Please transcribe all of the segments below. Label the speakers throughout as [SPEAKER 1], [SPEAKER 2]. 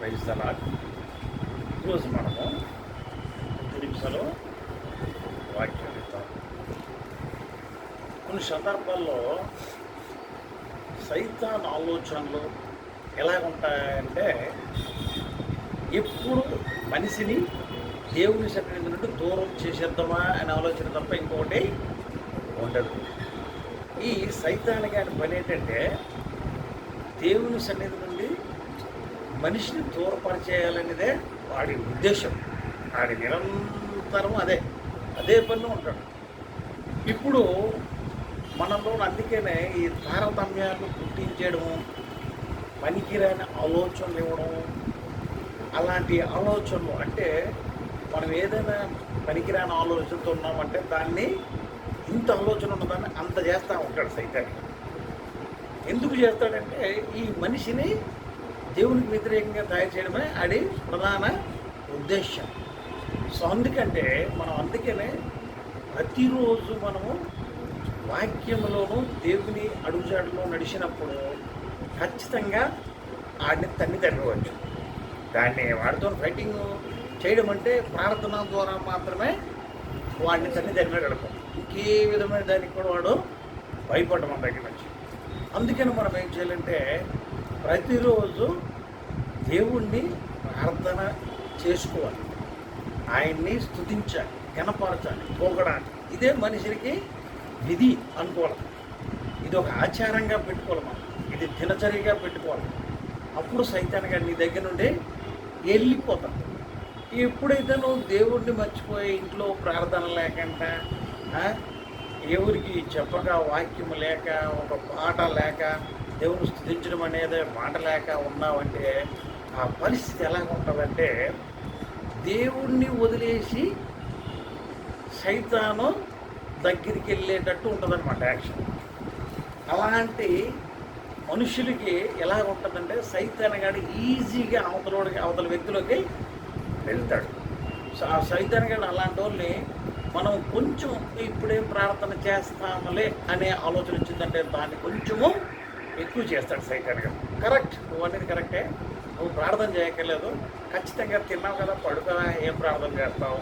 [SPEAKER 1] Praise the Lord ఈరోజు మనము కొద్ది నిమిషాలు వాక్యం ఇద్దాం కొన్ని సందర్భాల్లో సైతాన్ ఆలోచనలు ఎలా ఉంటాయంటే ఎప్పుడు మనిషిని దేవుని సన్నిధి నుండి దూరం చేసేద్దామా అనే ఆలోచన తప్ప ఇంకొకటి ఉండదు. ఈ సైతానికి గారి పని ఏంటంటే దేవుని సన్నిధి నుండి మనిషిని దూరపరిచేయాలనేదే వాడి ఉద్దేశం. వాడి నిరంతరం అదే అదే పని ఉంటాడు. ఇప్పుడు మనలో అందుకనే ఈ తారతమ్యాన్ని గుర్తించడం పనికిరాని ఆలోచనలు ఇవ్వడం అలాంటి ఆలోచనలు అంటే మనం ఏదైనా పనికిరాని ఆలోచనతో ఉన్నామంటే దాన్ని ఇంత ఆలోచన ఉన్నదాన్ని అంత చేస్తూ ఉంటాడు సైతాన్ని ఎందుకు చేస్తాడంటే ఈ మనిషిని దేవునికి వ్యతిరేకంగా తయారు చేయడమే అది ప్రధాన ఉద్దేశం సో అందుకంటే మనం అందుకనే ప్రతిరోజు మనము వాక్యంలోనూ దేవుని అడుగుజాడులో నడిచినప్పుడు ఖచ్చితంగా ఆడిని తన్ని తగ్గవచ్చు దాన్ని వాడితో ఫైటింగ్ చేయడం అంటే ప్రార్థన ద్వారా మాత్రమే వాడిని తన్ని తరిమేగలుగుతాం ఇంకే విధమైన దానికి కూడా వాడు భయపడ్డం మన దగ్గర నుంచి. అందుకని మనం ఏం చేయాలంటే ప్రతిరోజు దేవుణ్ణి ప్రార్థన చేసుకోవాలి. ఆయన్ని స్తుతించాలి కనపరచాలి పోగడాలి. ఇదే మనిషికి విధి అనుకోవాలి ఇది ఒక ఆచారంగా పెట్టుకోవాలి మనం. ఇది దినచర్యగా పెట్టుకోవాలి. అప్పుడు సైతాన్ గారి నీ దగ్గర నుండి వెళ్ళిపోతాం ఎప్పుడైతే నువ్వు దేవుడిని మర్చిపోయి ఇంట్లో ప్రార్థన లేకుండా ఎవరికి చెప్పక వాక్యం లేక ఒక పాట లేక దేవుని స్థుతించడం అనేది మాట లేక ఉన్నామంటే ఆ పరిస్థితి ఎలా ఉంటుందంటే దేవుణ్ణి వదిలేసి సైతాను దగ్గరికి వెళ్ళేటట్టు ఉంటుందన్నమాట యాక్షన్. అలాంటి మనుషులకి ఎలా ఉంటుందంటే సైతాన్ గాడు ఈజీగా అవతలోడికి అవతల వ్యక్తిలోకి వెళ్తాడు. సో ఆ సైతాన్ గాడు అలాంటి వాళ్ళని మనం కొంచెం ఇప్పుడేం ప్రార్థన చేస్తాములే అనే ఆలోచన వచ్చిందంటే దాన్ని కొంచెము ఎక్కువ చేస్తాడు సైతాన్ గారు. కరెక్ట్ నువ్వు అనేది కరెక్టే నువ్వు ప్రార్థన చేయక్కర్లేదు. ఖచ్చితంగా తిన్నావు కదా పడుకోదా ఏం ప్రార్థన చేస్తావు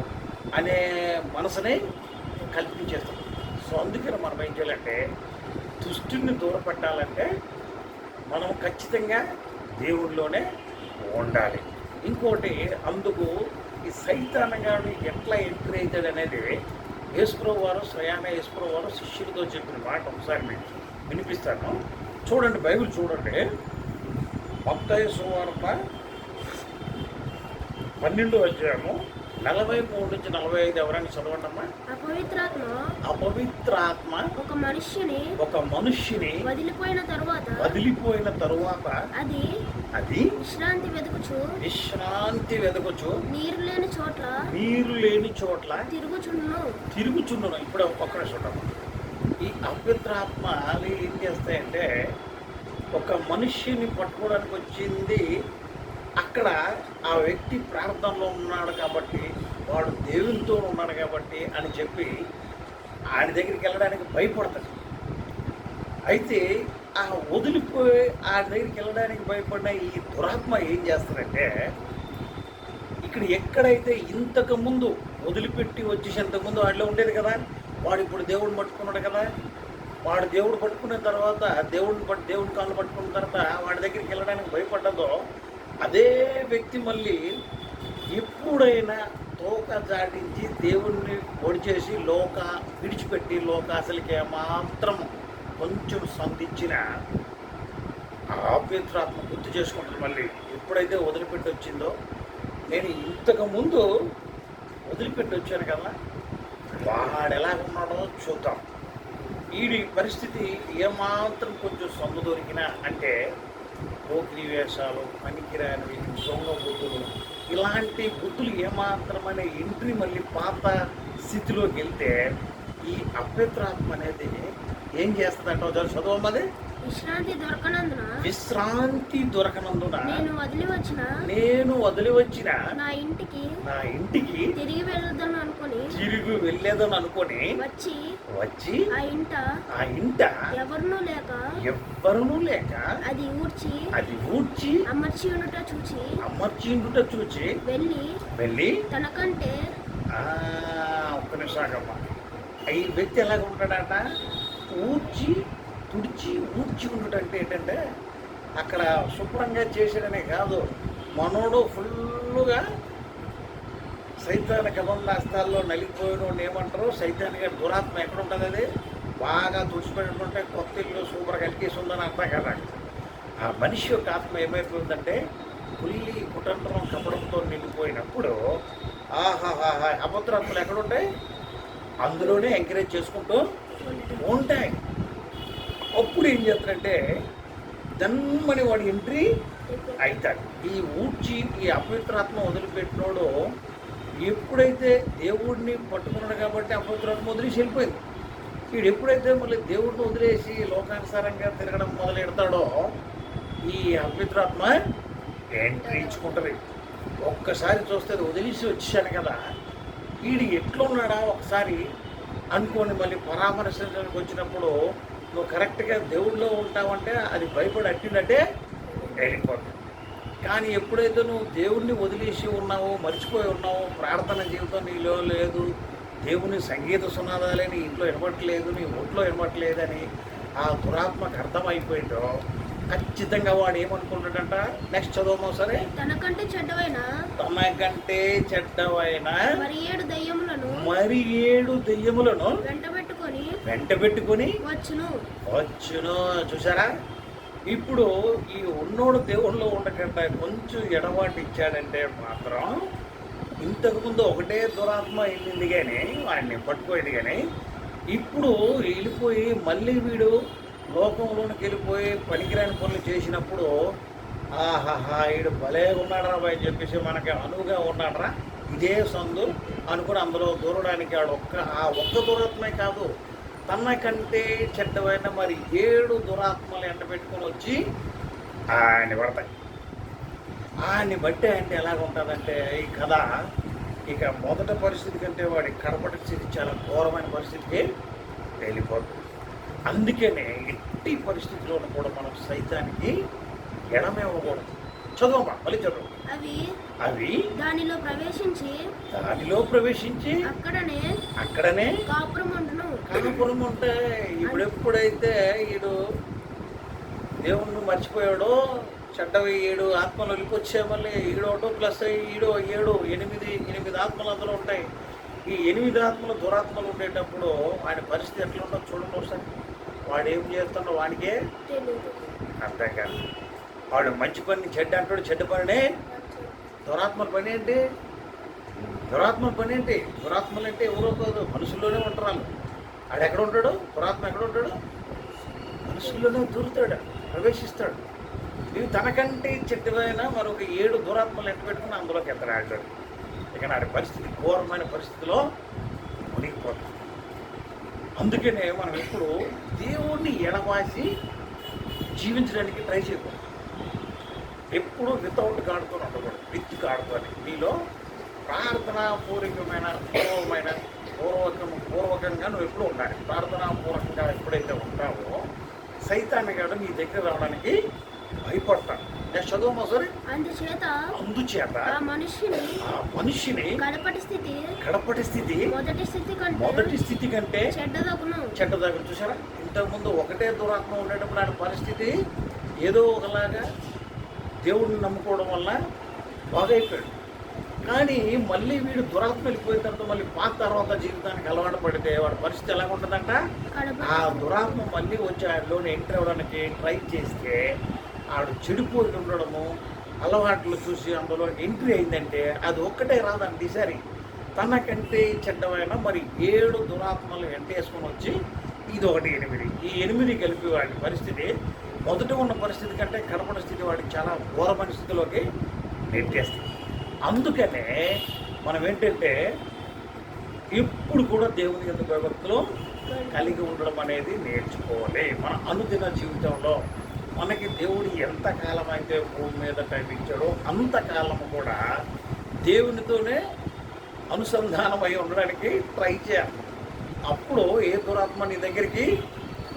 [SPEAKER 1] అనే మనసుని కల్పించేస్తాం సో అందుకని మనం ఏం చేయాలంటే దుష్టుని దూరపెట్టాలంటే మనం ఖచ్చితంగా దేవుడిలోనే ఉండాలి. ఇంకోటి అందుకు ఈ సైతానగాడు ఎట్లా ఎంట్రీ అవుతాడు అనేది యేసుప్రభు వారు స్వయాన యేసుప్రభు వారు శిష్యులతో చెప్పిన మాట ఒకసారి మీకు వినిపిస్తాను. చూడండి బైబిల్ చూడండి. మత్తయి సువార్త పన్నెండు అధ్యాయము నలభై మూడు నుంచి నలభై ఐదు ఎవరైనా చదవండి అమ్మా.
[SPEAKER 2] అపవిత్రాత్మ
[SPEAKER 1] అపవిత్రాత్మ
[SPEAKER 2] ఒక మనుష్యుని
[SPEAKER 1] ఒక మనిషిని
[SPEAKER 2] వదిలిపోయిన తరువాత
[SPEAKER 1] వదిలిపోయిన తరువాత
[SPEAKER 2] అది
[SPEAKER 1] అది
[SPEAKER 2] విశ్రాంతి వెతుకుచు
[SPEAKER 1] విశ్రాంతి వెదకొచ్చు
[SPEAKER 2] నీరు లేని చోట్ల
[SPEAKER 1] నీరు లేని చోట్ల
[SPEAKER 2] తిరుగుచుండును.
[SPEAKER 1] తిరుగుచుండును. ఇప్పుడు ఒక్క నిమిషం ఈ అపవిత్రాత్మ ఏం చేస్తాయంటే ఒక మనిషిని పట్టుకోవడానికి వచ్చింది అక్కడ ఆ వ్యక్తి ప్రార్థనలో ఉన్నాడు కాబట్టి వాడు దేవునితో ఉన్నాడు కాబట్టి అని చెప్పి ఆయన దగ్గరికి వెళ్ళడానికి భయపడతాడు. అయితే ఆ వదిలిపోయి ఆయన దగ్గరికి వెళ్ళడానికి భయపడిన ఈ దురాత్మ ఏం చేస్తారంటే ఇక్కడ ఎక్కడైతే ఇంతకు ముందు వదిలిపెట్టి వచ్చేసేంతకుముందు వాడిలో ఉండేది కదా వాడు ఇప్పుడు దేవుడిని పట్టుకున్నాడు కదా. వాడు దేవుడు పట్టుకున్న తర్వాత దేవుడిని పట్టు దేవుడి కాళ్ళు పట్టుకున్న తర్వాత వాడి దగ్గరికి వెళ్ళడానికి భయపడ్డదో అదే వ్యక్తి మళ్ళీ ఎప్పుడైనా తోక దాటించి దేవుణ్ణి ఒడిచేసి లోక విడిచిపెట్టి లోక అసలుకి మాత్రం కొంచెం సంధించిన ఆపేత్రాత్మ గుర్తు చేసుకుంటుంది మళ్ళీ. ఎప్పుడైతే వదిలిపెట్టి వచ్చిందో నేను ఇంతకు ముందు వదిలిపెట్టి వచ్చాను కదా. వాడు ఎలా ఉన్నాడో చూద్దాం. వీడి పరిస్థితి ఏమాత్రం కొంచెం సొమ్ము దొరికినా అంటే పోకిరి వేషాలు పనికిరానివి దొంగ బుద్ధులు ఇలాంటి బుద్ధులు ఏమాత్రమనే ఎంట్రీ మళ్ళీ పాత స్థితిలోకి వెళ్తే ఈ అభ్యత్రాత్మ అనేది ఏం చేస్తుందంటే చదువు చదవమ్మది
[SPEAKER 2] విశ్రాంతి దొరకనందున?
[SPEAKER 1] విశ్రాంతి దొరకనందున?
[SPEAKER 2] నేను వదిలి వచ్చిన?
[SPEAKER 1] నేను వదిలి వచ్చిన?
[SPEAKER 2] నా ఇంటికి
[SPEAKER 1] నా ఇంటికి
[SPEAKER 2] తిరిగి వెళ్ళొద్దని అనుకొని
[SPEAKER 1] తిరిగి వెళ్ళేదని అనుకొని
[SPEAKER 2] వచ్చి
[SPEAKER 1] వచ్చి
[SPEAKER 2] ఆ ఇంట
[SPEAKER 1] ఆ ఇంట
[SPEAKER 2] ఎవరినూ లేక
[SPEAKER 1] ఎవ్వరూ లేక
[SPEAKER 2] అది ఊడ్చి
[SPEAKER 1] అది ఊడ్చి
[SPEAKER 2] అమర్చి ఉండట చూచి
[SPEAKER 1] అమర్చిండుట చూచి
[SPEAKER 2] వెళ్ళి
[SPEAKER 1] వెళ్ళి
[SPEAKER 2] తనకంటే
[SPEAKER 1] ఆ, ఒక్క నిమిషాకమ్మ ఈ వ్యక్తి ఎలాగ ఉంటాడట? ఊడ్చి తుడిచి ఊడ్చి ఉండటంటే ఏంటంటే అక్కడ శుభ్రంగా చేసాడనే కాదు. మనోడు ఫుల్గా సైతాన కబంధాస్తాల్లో నలిగిపోయిన ఏమంటారు? సైతానిక దురాత్మ ఎక్కడ ఉంటుంది అది? బాగా తుడిచిపెట్టుకుంటే కొత్త ఇల్లు సూపర్ కలిగేసి ఉందని అర్థం కదా? ఆ మనిషి యొక్క ఆత్మ ఏమైపోతుందంటే పుల్లి కుటంత్రం కపడంతో నిండిపోయినప్పుడు ఆహాహాహా అభద్రాత్మలు ఎక్కడుంటాయి అందులోనే ఎంకరేజ్ చేసుకుంటూ ఉంటాయి. అప్పుడు ఏం చేస్తారంటే దన్మని వాడి ఎంట్రీ అవుతాడు ఈ ఊడ్చి ఈ అపవిత్రాత్మ వదిలిపెట్టినోడు ఎప్పుడైతే దేవుడిని పట్టుకున్నాడు కాబట్టి అపవిత్రాత్మ వదిలేసి వెళ్ళిపోయింది. వీడు ఎప్పుడైతే మళ్ళీ దేవుడిని వదిలేసి లోకానుసారంగా తిరగడం మొదలెడతాడో ఈ అపవిత్రాత్మ ఎంట్రీ ఇచ్చుకుంటుంది. ఒక్కసారి చూస్తే అది వదిలేసి వచ్చాను కదా. వీడు ఎట్లున్నాడా ఒకసారి అనుకోని మళ్ళీ పరామర్శించడానికి వచ్చినప్పుడు నువ్వు కరెక్ట్గా దేవుడిలో ఉంటావంటే అది భయపడి అట్టిందంటే వెళ్ళిపోతుంది కానీ ఎప్పుడైతే నువ్వు దేవుణ్ణి వదిలేసి ఉన్నావో మర్చిపోయి ఉన్నావో ప్రార్థన జీవితం నీలో లేదు దేవుని సంగీత సునాదాలే నీ ఇంట్లో వినబట్టలేదు నీ ఒంట్లో వినబట్టలేదని ఆ దురాత్మకు అర్థమైపోయిందో ఖచ్చితంగా వాడు ఏమనుకుంటాడంట? నెక్స్ట్ చదవమో సరే?
[SPEAKER 2] తనకంటే చెడ్డవైన
[SPEAKER 1] తనకంటే చెడ్డవైన
[SPEAKER 2] మరి ఏడు దయ్యములను?
[SPEAKER 1] మరి ఏడు దెయ్యములను? వెంట పెట్టుకొని
[SPEAKER 2] వచ్చును.
[SPEAKER 1] వచ్చును చూసారా ఇప్పుడు ఈ ఉన్నోడు దేవుళ్ళు ఉండకుండా కొంచెం ఎడబాటు ఇచ్చాడంటే మాత్రం ఇంతకుముందు ఒకటే దురాత్మ వెళ్ళింది కానీ వాడిని పట్టుకోయింది కానీ ఇప్పుడు వెళ్ళిపోయి మళ్ళీ వీడు లోకంలోనికి వెళ్ళిపోయి పనికిరాని పనులు చేసినప్పుడు ఆహాహా వీడు భలే ఉన్నాడరా బాయ్ అని చెప్పేసి మనకి అనువుగా ఉన్నాడరా. ఇదే సందు అనుకుని అందులో దూరడానికి ఆడు ఒక్క ఆ ఒక్క దురాత్మే కాదు తన కంటే చెడ్డవైన మరి ఏడు దురాత్మలు ఎండ పెట్టుకొని వచ్చి ఆయన పడతాయి. ఆయన్ని బట్టి అంటే ఎలాగ ఉంటుందంటే ఈ కథ ఇక మొదట పరిస్థితి కంటే వాడి కడపటి స్థితి చాలా ఘోరమైన పరిస్థితికి వెళ్ళిపోతుంది. అందుకనే ఎట్టి పరిస్థితిలోనూ కూడా మనం సైతానికి ఎడమేవ్వకూడదు. చదవమా మళ్ళీ చదువు.
[SPEAKER 2] అవి
[SPEAKER 1] అవి?
[SPEAKER 2] దానిలో ప్రవేశించి
[SPEAKER 1] దానిలో ప్రవేశించి
[SPEAKER 2] అక్కడనే
[SPEAKER 1] అక్కడనే
[SPEAKER 2] కాపురం ఉండును.
[SPEAKER 1] కనుపురం ఉంటే ఇప్పుడు ఎప్పుడైతే ఈడు దేవుణ్ణి మర్చిపోయాడో చెడ్డవి ఏడు ఆత్మలు వెళ్ళిపోచ్చే మళ్ళీ ఈడోటో ప్లస్ ఈడో ఏడు ఎనిమిది ఎనిమిది ఆత్మలు అందులో ఉంటాయి. ఈ ఎనిమిది ఆత్మలు దురాత్మలు ఉండేటప్పుడు ఆయన పరిస్థితి ఎట్లా ఉంటుందో చూడండి ఒకసారి. వాడు ఏం చేస్తుండో వాడికే అర్థం కాదు. వాడు మంచి పని చెడ్డ అంటాడు చెడ్డ పనినే. దురాత్మ పని ఏంటి? దురాత్మ పని ఏంటి? దురాత్మలు అంటే ఎవరో కాదు మనుషుల్లోనే ఉంటారు వాళ్ళు. ఆడు ఎక్కడ ఉంటాడు? దురాత్మ ఎక్కడ ఉంటాడు? మనుషుల్లోనే దూరుతాడు ప్రవేశిస్తాడు. ఇవి తనకంటే చెడ్డదైన మరొక ఏడు దురాత్మలు ఎంట పెట్టుకుని అందులోకి ఎత్తడు ఆడాడు ఇక నాడి పరిస్థితి ఘోరమైన పరిస్థితిలో మునిగిపోతుంది అందుకనే మనం ఎప్పుడు దేవుణ్ణి ఎడవాసి జీవించడానికి ట్రై చేయకూడదు. ఎప్పుడు వితౌట్ గాడుతో ఉండకూడదు. విత్ గాడుతోని. నీలో ప్రార్థనాపూర్వకమైన పూర్వమైన పూర్వకం పూర్వకంగా నువ్వు ఎప్పుడు ఉండాలి. ప్రార్థనాపూర్వకంగా ఎప్పుడైతే ఉంటావో సైతాన్ని గాడు నీ దగ్గర రావడానికి భయపడతాడు. నెక్స్ట్ చదువు సరే?
[SPEAKER 2] అందుచేత
[SPEAKER 1] అందుచేత
[SPEAKER 2] ఆ మనిషిని
[SPEAKER 1] ఆ మనిషిని
[SPEAKER 2] కడపటి స్థితి
[SPEAKER 1] కడపటి స్థితి
[SPEAKER 2] మొదటి స్థితి కంటే
[SPEAKER 1] మొదటి స్థితి కంటే
[SPEAKER 2] చెడ్డదగును.
[SPEAKER 1] చూసారా ఇంతకుముందు ఒకటే దురాత్మ ఉండేటప్పుడు ఆయన పరిస్థితి ఏదో ఒకలాగా దేవుడిని నమ్ముకోవడం వల్ల బాగైపోయాడు కానీ మళ్ళీ వీడు దురాత్మ వెళ్ళిపోయిన తర్వాత మళ్ళీ పాత తర్వాత జీవితానికి అలవాటు పడితే వాడి పరిస్థితి ఎలా ఉంటుందంట? ఆ దురాత్మ మళ్ళీ వచ్చి ఆయనలోని ఎంటర్ అవ్వడానికి ట్రై చేస్తే ఆడు చెడిపోయి ఉండడము అలవాట్లు చూసి అందులో ఎంట్రీ అయిందంటే అది ఒక్కటే రాదండి ఈసారి తనకంటే చెడ్డమైన మరి ఏడు దురాత్మలు వెంటేసుకొని వచ్చి ఇది ఒకటి ఎనిమిది. ఈ ఎనిమిది కలిపి వాడి పరిస్థితి మొదట ఉన్న పరిస్థితి కంటే కనపడ స్థితి వాడికి చాలా ఘోరమైన స్థితిలోకి నెట్టేస్తుంది అందుకనే మనం ఏంటంటే ఎప్పుడు కూడా దేవుని యొక్క భయభక్తులు కలిగి ఉండడం అనేది నేర్చుకోవాలి. మన అనుదిన జీవితంలో మనకి దేవుడు ఎంతకాలం అయితే భూమి మీద టైం ఇచ్చాడో అంతకాలం కూడా దేవునితోనే అనుసంధానం అయి ఉండడానికి ట్రై చేయాలి. అప్పుడు ఏ దురాత్మ నీ దగ్గరికి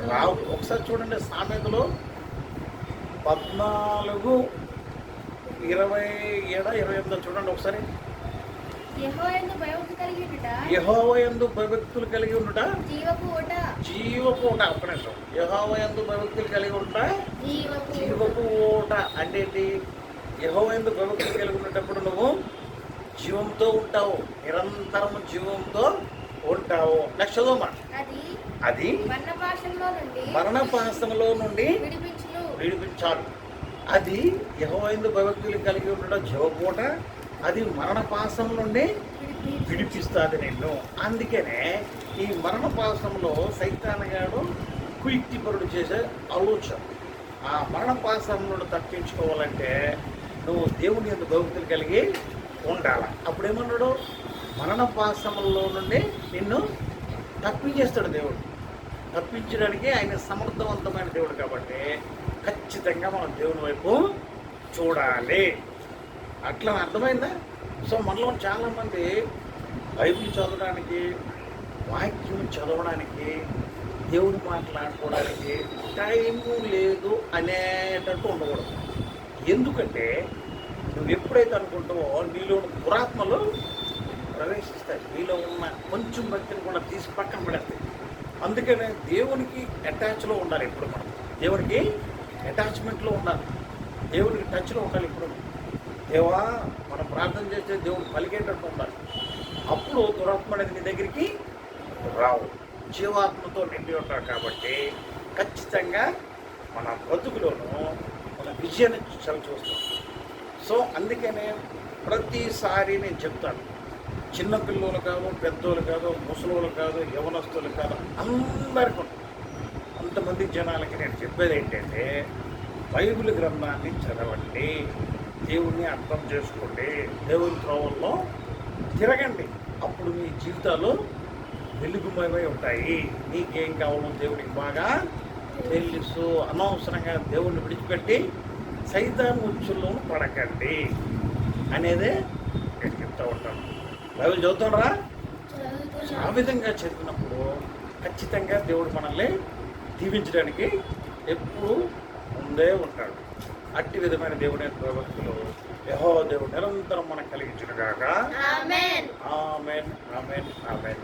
[SPEAKER 1] రావు. ఒకసారి చూడండి సామెతలో పద్నాలుగు ఇరవై ఏడ ఇరవై ఎనిమిదో చూడండి ఒకసారి.
[SPEAKER 2] యెహోవాయందు
[SPEAKER 1] భయభక్తులు కలిగి ఉండుట.
[SPEAKER 2] జీవపు ఓట
[SPEAKER 1] జీవపు ఊట ఒక్క నిమిషం. యహోవయందు భయభక్తులు కలిగి ఉండుట?
[SPEAKER 2] జీవపు
[SPEAKER 1] ఊట. అంటే ఏంటి? యహోవయందు భయభక్తులు కలిగి ఉండేటప్పుడు నువ్వు జీవంతో ఉంటావు. నిరంతరం జీవంతో ఉంటావు. లక్షదోమ
[SPEAKER 2] అది
[SPEAKER 1] అది
[SPEAKER 2] నుండి
[SPEAKER 1] మరణపాసంలో నుండి
[SPEAKER 2] విడిపించును
[SPEAKER 1] అది యహోవైందు భయభక్తులు కలిగి ఉండడం జీవపూట అది మరణపాసం నుండి విడిపిస్తుంది నిన్ను. అందుకనే ఈ మరణపాసంలో సైతానగాడు కుయుక్తిపరుడు చేసే ఆలోచన. ఆ మరణపాసం నుండి తప్పించుకోవాలంటే నువ్వు దేవుని యొక్క భక్తులు కలిగి ఉండాలి. అప్పుడేమన్నాడు? మరణపాసంలో నుండి నిన్ను తప్పించేస్తాడు దేవుడు. తప్పించడానికి ఆయన సమర్థవంతమైన దేవుడు కాబట్టి ఖచ్చితంగా మనం దేవుని వైపు చూడాలి. అట్లా అర్థమైందా? సో మనలో చాలామంది బైబిల్ చదవడానికి వాక్యం చదవడానికి దేవుడు మాట్లాడుకోవడానికి టైము లేదు అనేటట్టు ఉండకూడదు. ఎందుకంటే నువ్వు ఎప్పుడైతే అనుకుంటావో నీలో ఉన్న దురాత్మలు ప్రవేశిస్తాయి. నీలో ఉన్న కొంచెం భక్తిని కూడా తీసి పక్కన పడేస్తాయి అందుకనే దేవునికి అటాచ్లో ఉండాలి ఎప్పుడు మనం. దేవునికి అటాచ్మెంట్లో ఉండాలి దేవునికి టచ్లో ఉండాలి ఇప్పుడు. దేవా మనం ప్రార్థన చేస్తే దేవుడు పలికేటట్టు ఉండాలి. అప్పుడు దురాత్మ అనేది నీ దగ్గరికి రావు. జీవాత్మతో నిండి ఉంటారు కాబట్టి ఖచ్చితంగా మన బ్రతుకులోనూ మన విజయాన్ని చవి చూస్తాం. సో అందుకనే ప్రతిసారి నేను చెప్తాను. చిన్నపిల్లలు కాదు పెద్దోళ్ళు కాదు ముసలోళ్ళు కాదు యవనస్తులు కాదు అందరికీ అంతమంది జనాలకి నేను చెప్పేది ఏంటంటే బైబిల్ గ్రంథాన్ని చదవండి దేవుణ్ణి అర్థం చేసుకోండి దేవుని త్రోవల్లో తిరగండి. అప్పుడు మీ జీవితాలు వెలుగుమయమై ఉంటాయి. నీకేం కావాలో దేవునికి బాగా తెలుసు. అనవసరంగా దేవుణ్ణి విడిచిపెట్టి సైతాన్ ఉచ్చుల్లో పడకండి అనేదే నేను చెప్తా ఉంటాను. బైబిల్ చదువుతాడరా
[SPEAKER 2] చదువుతూ.
[SPEAKER 1] ఆ విధంగా చదివినప్పుడు ఖచ్చితంగా దేవుడు మనల్ని దీవించడానికి ఎప్పుడు ముందే ఉంటాడు. అట్టి విధమైన దేవుని యొక్క భక్తులు యహో దేవుడు నిరంతరం మనకు కాక
[SPEAKER 2] ఆమేన్.
[SPEAKER 1] Amen amen amen.